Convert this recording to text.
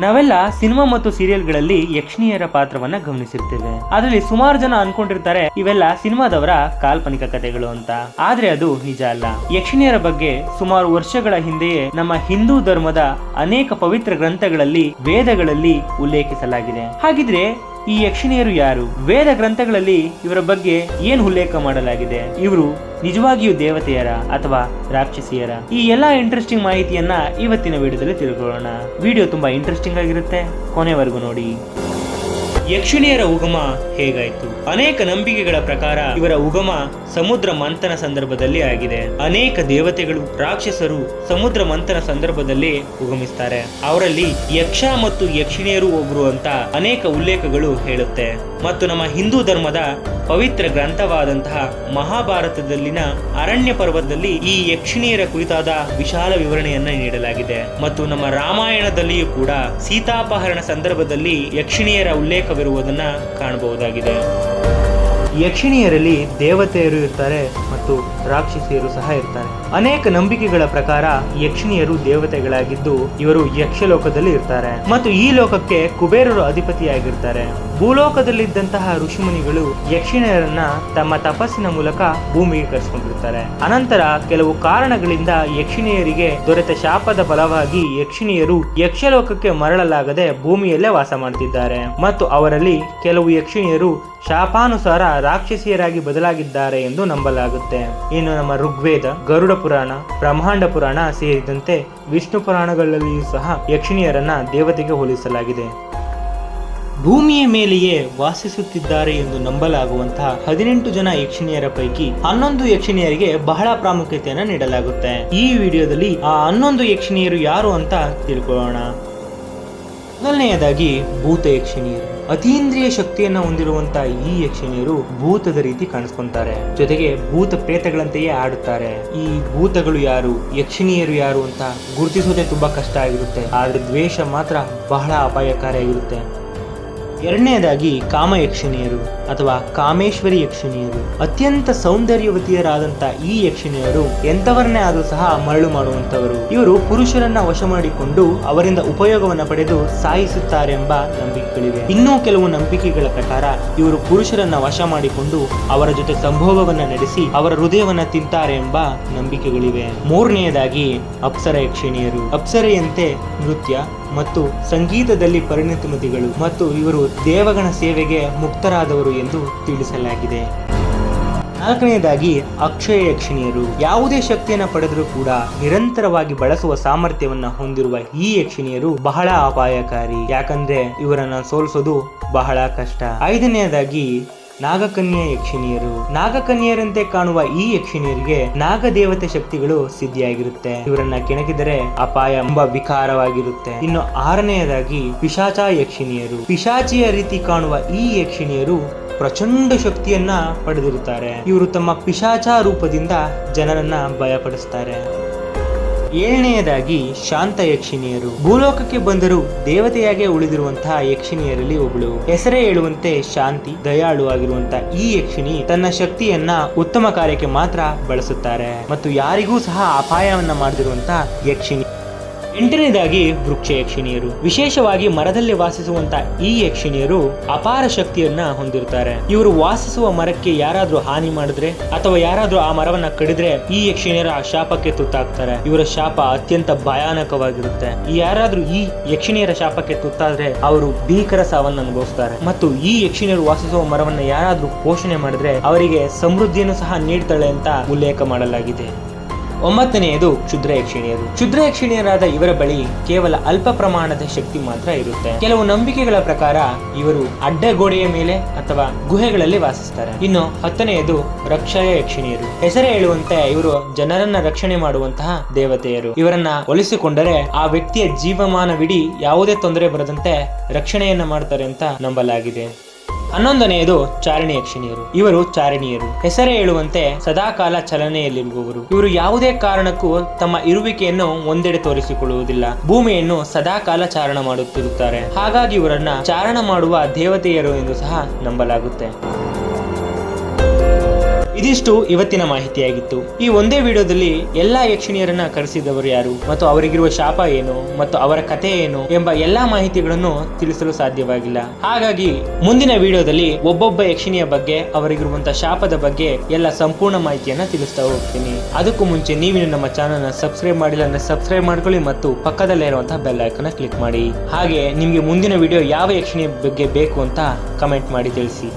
ನಾವೆಲ್ಲ ಸಿನಿಮಾ ಮತ್ತು ಸೀರಿಯಲ್ಗಳಲ್ಲಿ ಯಕ್ಷಿಣಿಯರ ಪಾತ್ರವನ್ನ ಗಮನಿಸಿರ್ತೇವೆ. ಅದರಲ್ಲಿ ಸುಮಾರು ಜನ ಅನ್ಕೊಂಡಿರ್ತಾರೆ ಇವೆಲ್ಲ ಸಿನಿಮಾದವರ ಕಾಲ್ಪನಿಕ ಕಥೆಗಳು ಅಂತ. ಆದ್ರೆ ಅದು ನಿಜ ಅಲ್ಲ. ಯಕ್ಷಿಣಿಯರ ಬಗ್ಗೆ ಸುಮಾರು ವರ್ಷಗಳ ಹಿಂದೆಯೇ ನಮ್ಮ ಹಿಂದೂ ಧರ್ಮದ ಅನೇಕ ಪವಿತ್ರ ಗ್ರಂಥಗಳಲ್ಲಿ, ವೇದಗಳಲ್ಲಿ ಉಲ್ಲೇಖಿಸಲಾಗಿದೆ. ಹಾಗಿದ್ರೆ ಈ ಯಕ್ಷಿಣಿಯರು ಯಾರು? ವೇದ ಗ್ರಂಥಗಳಲ್ಲಿ ಇವರ ಬಗ್ಗೆ ಏನ್ ಉಲ್ಲೇಖ ಮಾಡಲಾಗಿದೆ? ಇವರು ನಿಜವಾಗಿಯೂ ದೇವತೆಯರ ಅಥವಾ ರಾಕ್ಷಸಿಯರ? ಈ ಎಲ್ಲಾ ಇಂಟ್ರೆಸ್ಟಿಂಗ್ ಮಾಹಿತಿಯನ್ನ ಇವತ್ತಿನ ವಿಡಿಯೋದಲ್ಲಿ ತಿಳ್ಕೊಳ್ಳೋಣ. ವಿಡಿಯೋ ತುಂಬಾ ಇಂಟ್ರೆಸ್ಟಿಂಗ್ ಆಗಿರುತ್ತೆ. ಕೊನೆವರೆಗೂ ನೋಡಿ. ಯಕ್ಷಿಣಿಯರ ಉಗಮ ಹೇಗಾಯಿತು? ಅನೇಕ ನಂಬಿಕೆಗಳ ಪ್ರಕಾರ ಇವರ ಉಗಮ ಸಮುದ್ರ ಮಂಥನ ಸಂದರ್ಭದಲ್ಲಿ ಆಗಿದೆ. ಅನೇಕ ದೇವತೆಗಳು, ರಾಕ್ಷಸರು ಸಮುದ್ರ ಮಂಥನ ಸಂದರ್ಭದಲ್ಲಿ ಉಗಮಿಸ್ತಾರೆ. ಅವರಲ್ಲಿ ಯಕ್ಷ ಮತ್ತು ಯಕ್ಷಿಣಿಯರು ಒಬ್ರು ಅಂತ ಅನೇಕ ಉಲ್ಲೇಖಗಳು ಹೇಳುತ್ತೆ. ಮತ್ತು ನಮ್ಮ ಹಿಂದೂ ಧರ್ಮದ ಪವಿತ್ರ ಗ್ರಂಥವಾದಂತಹ ಮಹಾಭಾರತದಲ್ಲಿನ ಅರಣ್ಯ ಪರ್ವತದಲ್ಲಿ ಈ ಯಕ್ಷಿಣಿಯರ ಕುರಿತಾದ ವಿಶಾಲ ವಿವರಣೆಯನ್ನ ನೀಡಲಾಗಿದೆ. ಮತ್ತು ನಮ್ಮ ರಾಮಾಯಣದಲ್ಲಿಯೂ ಕೂಡ ಸೀತಾಪಹರಣ ಸಂದರ್ಭದಲ್ಲಿ ಯಕ್ಷಿಣಿಯರ ಉಲ್ಲೇಖವಿರುವುದನ್ನ ಕಾಣಬಹುದಾಗಿದೆ. ಯಕ್ಷಿಣಿಯರಲ್ಲಿ ದೇವತೆಯರು ಇರ್ತಾರೆ ಮತ್ತು ರಾಕ್ಷಸಿಯರು ಸಹ ಇರ್ತಾರೆ. ಅನೇಕ ನಂಬಿಕೆಗಳ ಪ್ರಕಾರ ಯಕ್ಷಿಣಿಯರು ದೇವತೆಗಳಾಗಿದ್ದು ಇವರು ಯಕ್ಷಲೋಕದಲ್ಲಿ ಇರ್ತಾರೆ. ಮತ್ತು ಈ ಲೋಕಕ್ಕೆ ಕುಬೇರರು ಅಧಿಪತಿಯಾಗಿರ್ತಾರೆ. ಭೂಲೋಕದಲ್ಲಿದ್ದಂತಹ ಋಷಿಮುನಿಗಳು ಯಕ್ಷಿಣಿಯರನ್ನ ತಮ್ಮ ತಪಸ್ಸಿನ ಮೂಲಕ ಭೂಮಿಗೆ ಕರೆಸ್ಕೊಂಡಿರ್ತಾರೆ ಅನಂತರ ಕೆಲವು ಕಾರಣಗಳಿಂದ ಯಕ್ಷಿಣಿಯರಿಗೆ ದೊರೆತ ಶಾಪದ ಫಲವಾಗಿ ಯಕ್ಷಿಣಿಯರು ಯಕ್ಷಲೋಕಕ್ಕೆ ಮರಳಲಾಗದೆ ಭೂಮಿಯಲ್ಲೇ ವಾಸ ಮಾಡ್ತಿದ್ದಾರೆ. ಮತ್ತು ಅವರಲ್ಲಿ ಕೆಲವು ಯಕ್ಷಿಣಿಯರು ಶಾಪಾನುಸಾರ ರಾಕ್ಷಸಿಯರಾಗಿ ಬದಲಾಗಿದ್ದಾರೆ ಎಂದು ನಂಬಲಾಗುತ್ತೆ. ಇನ್ನು ನಮ್ಮ ಋಗ್ವೇದ, ಗರುಡ ಪುರಾಣ, ಬ್ರಹ್ಮಾಂಡ ಪುರಾಣ ಸೇರಿದಂತೆ ವಿಷ್ಣು ಪುರಾಣಗಳಲ್ಲಿಯೂ ಸಹ ಯಕ್ಷಿಣಿಯರನ್ನ ದೇವತೆಗೆ ಹೋಲಿಸಲಾಗಿದೆ. ಭೂಮಿಯ ಮೇಲೆಯೇ ವಾಸಿಸುತ್ತಿದ್ದಾರೆ ಎಂದು ನಂಬಲಾಗುವಂತಹ ಹದಿನೆಂಟು ಜನ ಯಕ್ಷಿಣಿಯರ ಪೈಕಿ ಹನ್ನೊಂದು ಯಕ್ಷಿಣಿಯರಿಗೆ ಬಹಳ ಪ್ರಾಮುಖ್ಯತೆಯನ್ನು ನೀಡಲಾಗುತ್ತೆ. ಈ ವಿಡಿಯೋದಲ್ಲಿ ಆ ಹನ್ನೊಂದು ಯಕ್ಷಿಣಿಯರು ಯಾರು ಅಂತ ತಿಳ್ಕೊಳ್ಳೋಣ. ಮೊದಲನೆಯದಾಗಿ ಭೂತ ಯಕ್ಷಿಣಿಯರು. ಅತೀಂದ್ರಿಯ ಶಕ್ತಿಯನ್ನು ಹೊಂದಿರುವಂತ ಈ ಯಕ್ಷಿಣಿಯರು ಭೂತದ ರೀತಿ ಕಾಣಿಸ್ಕೊಂತಾರೆ. ಜೊತೆಗೆ ಭೂತ ಪ್ರೇತಗಳಂತೆಯೇ ಆಡುತ್ತಾರೆ. ಈ ಭೂತಗಳು ಯಾರು, ಯಕ್ಷಿಣಿಯರು ಯಾರು ಅಂತ ಗುರುತಿಸೋದೇ ತುಂಬಾ ಕಷ್ಟ ಆಗಿರುತ್ತೆ. ಆದ್ರೆ ದ್ವೇಷ ಮಾತ್ರ ಬಹಳ ಅಪಾಯಕಾರಿಯಾಗಿರುತ್ತೆ. ಎರಡನೆಯದಾಗಿ ಕಾಮ ಯಕ್ಷಿಣಿಯರು ಅಥವಾ ಕಾಮೇಶ್ವರಿ ಯಕ್ಷಿಣಿಯರು. ಅತ್ಯಂತ ಸೌಂದರ್ಯವತಿಯರಾದಂತಹ ಈ ಯಕ್ಷಿಣಿಯರು ಎಂಥವರನ್ನೇ ಆದರೂ ಸಹ ಮರಳು ಮಾಡುವಂತವರು ಇವರು ಪುರುಷರನ್ನ ವಶ ಮಾಡಿಕೊಂಡು ಅವರಿಂದ ಉಪಯೋಗವನ್ನ ಪಡೆದು ಸಾಯಿಸುತ್ತಾರೆಂಬ ನಂಬಿಕೆಗಳಿವೆ. ಇನ್ನೂ ಕೆಲವು ನಂಬಿಕೆಗಳ ಪ್ರಕಾರ ಇವರು ಪುರುಷರನ್ನ ವಶ ಮಾಡಿಕೊಂಡು ಅವರ ಜೊತೆ ಸಂಭೋಗವನ್ನ ನಡೆಸಿ ಅವರ ಹೃದಯವನ್ನ ತಿಂತಾರೆ ಎಂಬ ನಂಬಿಕೆಗಳಿವೆ. ಮೂರನೆಯದಾಗಿ ಅಪ್ಸರ ಯಕ್ಷಿಣಿಯರು. ಅಪ್ಸರೆಯಂತೆ ನೃತ್ಯ ಮತ್ತು ಸಂಗೀತದಲ್ಲಿ ಪರಿಣತಿಮತಿಗಳು ಮತ್ತು ಇವರು ದೇವಗಣ ಸೇವೆಗೆ ಮುಕ್ತರಾದವರು ಎಂದು ತಿಳಿಸಲಾಗಿದೆ. ನಾಲ್ಕನೆಯದಾಗಿ ಅಕ್ಷಯ ಯಕ್ಷಿಣಿಯರು ಯಾವುದೇ ಶಕ್ತಿಯನ್ನು ಪಡೆದರೂ ಕೂಡ ನಿರಂತರವಾಗಿ ಬಳಸುವ ಸಾಮರ್ಥ್ಯವನ್ನು ಹೊಂದಿರುವ ಈ ಯಕ್ಷಿಣಿಯರು ಬಹಳ ಅಪಾಯಕಾರಿ. ಯಾಕಂದ್ರೆ ಇವರನ್ನ ಸೋಲಿಸೋದು ಬಹಳ ಕಷ್ಟ. ಐದನೆಯದಾಗಿ ನಾಗಕನ್ಯಾ ಯಕ್ಷಿಣಿಯರು. ನಾಗಕನ್ಯರಂತೆ ಕಾಣುವ ಈ ಯಕ್ಷಿಣಿಯರಿಗೆ ನಾಗದೇವತೆ ಶಕ್ತಿಗಳು ಸಿದ್ಧಿಯಾಗಿರುತ್ತೆ. ಇವರನ್ನ ಕೆಣಕಿದರೆ ಅಪಾಯ ಎಂಬ ವಿಕಾರವಾಗಿರುತ್ತೆ. ಇನ್ನು ಆರನೆಯದಾಗಿ ಪಿಶಾಚ ಯಕ್ಷಿಣಿಯರು. ಪಿಶಾಚಿಯ ರೀತಿ ಕಾಣುವ ಈ ಯಕ್ಷಿಣಿಯರು ಪ್ರಚಂಡ ಶಕ್ತಿಯನ್ನ ಪಡೆದಿರುತ್ತಾರೆ. ಇವರು ತಮ್ಮ ಪಿಶಾಚ ರೂಪದಿಂದ ಜನರನ್ನ ಭಯಪಡಿಸ್ತಾರೆ. ಏಳನೆಯದಾಗಿ ಶಾಂತ ಯಕ್ಷಿಣಿಯರು. ಭೂಲೋಕಕ್ಕೆ ಬಂದರೂ ದೇವತೆಯಾಗೆ ಉಳಿದಿರುವಂತಹ ಯಕ್ಷಿಣಿಯರಲ್ಲಿ ಒಬ್ಬಳು ಹೆಸರೇ ಹೇಳುವಂತೆ ಶಾಂತಿ, ದಯಾಳು ಆಗಿರುವಂತಹ ಈ ಯಕ್ಷಿಣಿ ತನ್ನ ಶಕ್ತಿಯನ್ನ ಉತ್ತಮ ಕಾರ್ಯಕ್ಕೆ ಮಾತ್ರ ಬಳಸುತ್ತಾರೆ. ಮತ್ತು ಯಾರಿಗೂ ಸಹ ಅಪಾಯವನ್ನ ಮಾಡದಿರುವಂತಹ ಯಕ್ಷಿಣಿ. ಎಂಟನೇದಾಗಿ ವೃಕ್ಷ ಯಕ್ಷಿಣಿಯರು. ವಿಶೇಷವಾಗಿ ಮರದಲ್ಲಿ ವಾಸಿಸುವಂತ ಈ ಯಕ್ಷಿಣಿಯರು ಅಪಾರ ಶಕ್ತಿಯನ್ನ ಹೊಂದಿರುತ್ತಾರೆ. ಇವರು ವಾಸಿಸುವ ಮರಕ್ಕೆ ಯಾರಾದ್ರೂ ಹಾನಿ ಮಾಡಿದ್ರೆ ಅಥವಾ ಯಾರಾದ್ರೂ ಆ ಮರವನ್ನ ಕಡಿದ್ರೆ ಈ ಯಕ್ಷಿಣಿಯರ ಆ ಶಾಪಕ್ಕೆ ತುತ್ತಾಗ್ತಾರೆ. ಇವರ ಶಾಪ ಅತ್ಯಂತ ಭಯಾನಕವಾಗಿರುತ್ತೆ. ಯಾರಾದ್ರೂ ಈ ಯಕ್ಷಿಣಿಯರ ಶಾಪಕ್ಕೆ ತುತ್ತಾದ್ರೆ ಅವರು ಭೀಕರ ಸಾವನ್ನ ಅನುಭವಿಸ್ತಾರೆ. ಮತ್ತು ಈ ಯಕ್ಷಿಣಿಯರು ವಾಸಿಸುವ ಮರವನ್ನ ಯಾರಾದ್ರೂ ಪೋಷಣೆ ಮಾಡಿದ್ರೆ ಅವರಿಗೆ ಸಮೃದ್ಧಿಯನ್ನು ಸಹ ನೀಡ್ತಾಳೆ ಅಂತ ಉಲ್ಲೇಖ ಮಾಡಲಾಗಿದೆ. ಒಂಬತ್ತನೆಯದು ಕ್ಷುದ್ರಯಕ್ಷಿಣಿಯರು ಯಕ್ಷಿಣಿಯರು ಕ್ಷುದ್ರ ಯಕ್ಷಿಣಿಯರಾದ ಇವರ ಬಳಿ ಕೇವಲ ಅಲ್ಪ ಪ್ರಮಾಣದ ಶಕ್ತಿ ಮಾತ್ರ ಇರುತ್ತೆ. ಕೆಲವು ನಂಬಿಕೆಗಳ ಪ್ರಕಾರ ಇವರು ಅಡ್ಡಗೋಡೆಯ ಮೇಲೆ ಅಥವಾ ಗುಹೆಗಳಲ್ಲಿ ವಾಸಿಸ್ತಾರೆ. ಇನ್ನು ಹತ್ತನೆಯದು ರಕ್ಷಾಯ ಯಕ್ಷಿಣಿಯರು ಹೆಸರೇ ಹೇಳುವಂತೆ ಇವರು ಜನರನ್ನ ರಕ್ಷಣೆ ಮಾಡುವಂತಹ ದೇವತೆಯರು. ಇವರನ್ನ ಒಲಿಸಿಕೊಂಡರೆ ಆ ವ್ಯಕ್ತಿಯ ಜೀವಮಾನವಿಡೀ ಯಾವುದೇ ತೊಂದರೆ ಬರದಂತೆ ರಕ್ಷಣೆಯನ್ನ ಮಾಡ್ತಾರೆ ಅಂತ ನಂಬಲಾಗಿದೆ. ಹನ್ನೊಂದನೆಯದು ಚಾರಣಿ ಯಕ್ಷಿಣಿಯರು ಇವರು ಚಾರಣಿಯರು. ಹೆಸರೇ ಹೇಳುವಂತೆ ಸದಾಕಾಲ ಚಲನೆಯಲ್ಲಿರುವವರು. ಇವರು ಯಾವುದೇ ಕಾರಣಕ್ಕೂ ತಮ್ಮ ಇರುವಿಕೆಯನ್ನು ಒಂದೆಡೆ ತೋರಿಸಿಕೊಳ್ಳುವುದಿಲ್ಲ. ಭೂಮಿಯನ್ನು ಸದಾಕಾಲ ಚಾರಣ ಮಾಡುತ್ತಿರುತ್ತಾರೆ. ಹಾಗಾಗಿ ಇವರನ್ನ ಚಾರಣ ಮಾಡುವ ದೇವತೆಯರು ಎಂದು ಸಹ ನಂಬಲಾಗುತ್ತೆ. ಇದಿಷ್ಟು ಇವತ್ತಿನ ಮಾಹಿತಿಯಾಗಿತ್ತು. ಈ ಒಂದೇ ವಿಡಿಯೋದಲ್ಲಿ ಎಲ್ಲಾ ಯಕ್ಷಿಣಿಯರನ್ನ ಕರೆಸಿದವರು ಯಾರು ಮತ್ತು ಅವರಿಗಿರುವ ಶಾಪ ಏನು ಮತ್ತು ಅವರ ಕಥೆ ಏನು ಎಂಬ ಎಲ್ಲಾ ಮಾಹಿತಿಗಳನ್ನು ತಿಳಿಸಲು ಸಾಧ್ಯವಾಗಿಲ್ಲ. ಹಾಗಾಗಿ ಮುಂದಿನ ವಿಡಿಯೋದಲ್ಲಿ ಒಬ್ಬೊಬ್ಬ ಯಕ್ಷಿಣಿಯ ಬಗ್ಗೆ ಅವರಿಗಿರುವಂತಹ ಶಾಪದ ಬಗ್ಗೆ ಎಲ್ಲ ಸಂಪೂರ್ಣ ಮಾಹಿತಿಯನ್ನ ತಿಳಿಸ್ತಾ ಹೋಗ್ತೀನಿ. ಅದಕ್ಕೂ ಮುಂಚೆ ನೀವು ನಮ್ಮ ಚಾನಲ್ ಸಬ್ಸ್ಕ್ರೈಬ್ ಮಾಡಿಲ್ಲ ಅಂದ್ರೆ ಸಬ್ಸ್ಕ್ರೈಬ್ ಮಾಡ್ಕೊಳ್ಳಿ ಮತ್ತು ಪಕ್ಕದಲ್ಲೇ ಇರುವಂತಹ ಬೆಲ್ ಐಕನ್ ಕ್ಲಿಕ್ ಮಾಡಿ. ಹಾಗೆ ನಿಮಗೆ ಮುಂದಿನ ವಿಡಿಯೋ ಯಾವ ಯಕ್ಷಿಣಿಯ ಬಗ್ಗೆ ಬೇಕು ಅಂತ ಕಮೆಂಟ್ ಮಾಡಿ ತಿಳಿಸಿ.